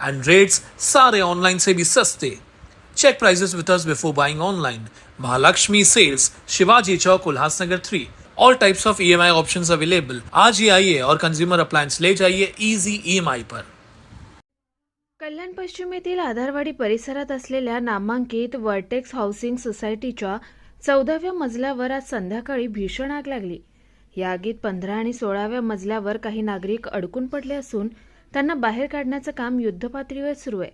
and rates sare online se bhi saste check prices with us before buying online. Mahalakshmi sales shivaji chowk ulhasnagar 3 all types of EMI option available आज ही आइए और consumer appliance ले जाइए easy EMI पर कल्याण पश्चिमेतील आधारवाडी परिसरात असलेल्या नामांकित वर्टेक्स हाऊसिंग सोसायटीच्या चौदाव्या मजल्यावर आज संध्याकाळी भीषण आग लागली. या आगीत पंधरा आणि सोळाव्या मजल्यावर काही नागरिक अडकून पडले असून त्यांना बाहेर काढण्याचं काम युद्धपातळीवर सुरू आहे.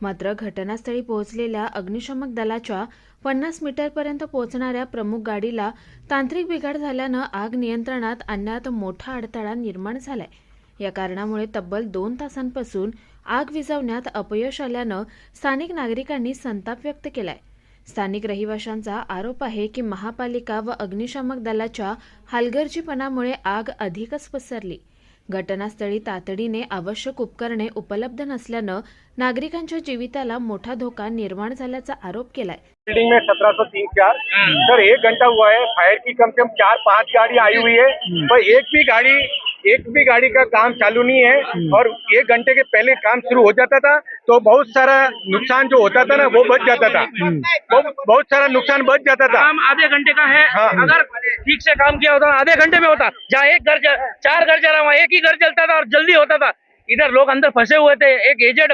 मात्र घटनास्थळी पोहोचलेल्या अग्निशमक दलाच्या पन्नास मीटरपर्यंत पोहोचणाऱ्या प्रमुख गाडीला तांत्रिक बिघाड झाल्यानं आग नियंत्रणात आणण्यात मोठा अडथळा निर्माण झालाय. या कारणामुळे तब्बल दोन तासांपासून आग विझवण्यात अपयश आल्यानं स्थानिक नागरिकांनी संताप व्यक्त केलाय. स्थानिक रहिवाशांचा आरोप आहे की महापालिका व अग्निशामक दलाच्या हलगर्जीपणामुळे आग अधिकच पसरली. घटनास्थळी तातडीने आवश्यक उपकरणे उपलब्ध नसल्यानं नागरिकांच्या जीविताला मोठा धोका निर्माण झाल्याचा आरोप केलाय. बिल्डिंग में सत्रह सौ तीन चार। सर एक घंटा हुआ है फायर की कम से कम चार पांच गाड़ी आई हुई है पर एक भी गाड़ी एक भी गाड़ी का काम चालू नहीं है और एक घंटे के पहले काम शुरू हो जाता था तो बहुत सारा नुकसान जो होता था ना वो बच जाता था। बहुत बहुत सारा नुकसान बच जाता था। काम आधे घंटे का है हाँ। अगर ठीक से काम किया होता आधे घंटे में होता। जहाँ एक घर चार घर जला हुआ एक ही घर जलता था और जल्दी होता था। इधर लोग अंदर फंसे हुए थे एक एजेड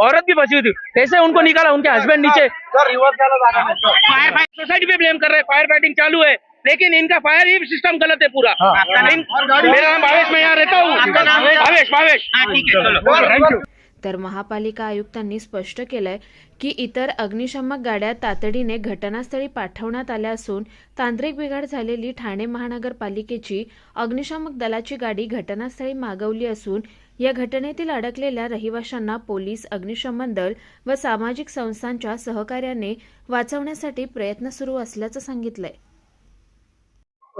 औरत भी फंसी हुई थी। कैसे उनको निकाला? उनके हस्बैंड नीचे। फायर फाइट सोसाइटी पे ब्लेम कर रहे हैं। फायर फाइटिंग चालू है। लेकिन इनका फायर ही सिस्टम गलत है पूरा। मेरा नाम भावेश मैं यहाँ रहता हूँ। भावेश भावेश। थैंक यू तर महापालिका आयुक्तांनी स्पष्ट केलंय की इतर अग्निशामक गाड्या तातडीने घटनास्थळी पाठवण्यात आल्या असून तांत्रिक बिघाड झालेली ठाणे महानगरपालिकेची अग्निशामक दलाची गाडी घटनास्थळी मागवली असून या घटनेतील अडकलेल्या रहिवाशांना पोलीस अग्निशमन दल व सामाजिक संस्थांच्या सहकार्याने वाचवण्यासाठी प्रयत्न सुरू असल्याचं सांगितलंय.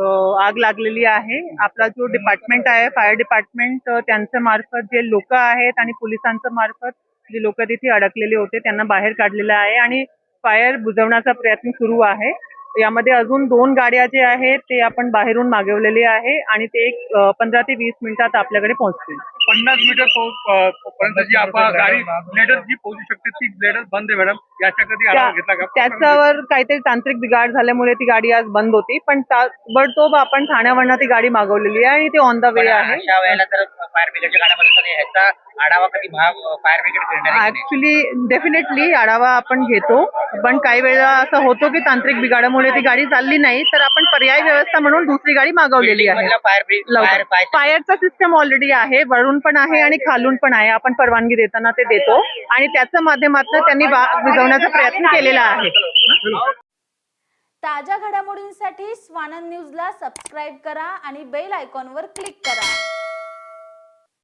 आग लागलेली आहे. आपला जो डिपार्टमेंट आहे फायर डिपार्टमेंट त्यांच्या मार्फत जे लोक आहेत आणि पोलिसांच्या मार्फत जे लोक तिथे अडकलेले होते त्यांना बाहेर काढलेलं आहे आणि फायर बुजवण्याचा प्रयत्न सुरू आहे. यामध्ये अजून दोन गाड्या जे आहेत ते आपण बाहेरून मागवलेले आहे आणि ते एक पंधरा ते वीस मिनिटात आपल्याकडे पोहोचतील. पन्नास मीटर पर्यंत जी आपण गाडी ब्लेडर जी पोहोचू शकते ती ब्लेडर बंद आहे मॅडम. याच्या कधी आढावा घेतला का? त्या- त्याच्यावर काहीतरी तांत्रिक बिघाड झाल्यामुळे ती गाडी आज बंद होती. पण ताबडतोब आपण ठाण्यावरनं ती गाडी मागवलेली आहे आणि ती ऑन द वे आहे. अशा वेळेला तर फायर ब्रिगेडच्या गाड्यामध्ये कधी ह्याचा आढावा कधी फायर ब्रिगेड ऍक्च्युली डेफिनेटली आढावा आपण घेतो. पण काही वेळा असं होतो की तांत्रिक बिघाडामुळे ती गाडी चालली नाही तर आपण पर्याय व्यवस्था म्हणून दुसरी गाडी मागवलेली आहे. फायर फायरचा सिस्टम ऑलरेडी आहे वरून पण आहे आणि खालून पण आहे. आपण परवानगी देताना ते देतो. आणि त्याच्या माध्यमातून त्यांनी बा- विझवण्याचा प्रयत्न केलेला आहे. ताज्या घडामोडींसाठी स्वानंद न्यूजला सबस्क्राईब करा आणि बेल आयकॉनवर क्लिक करा.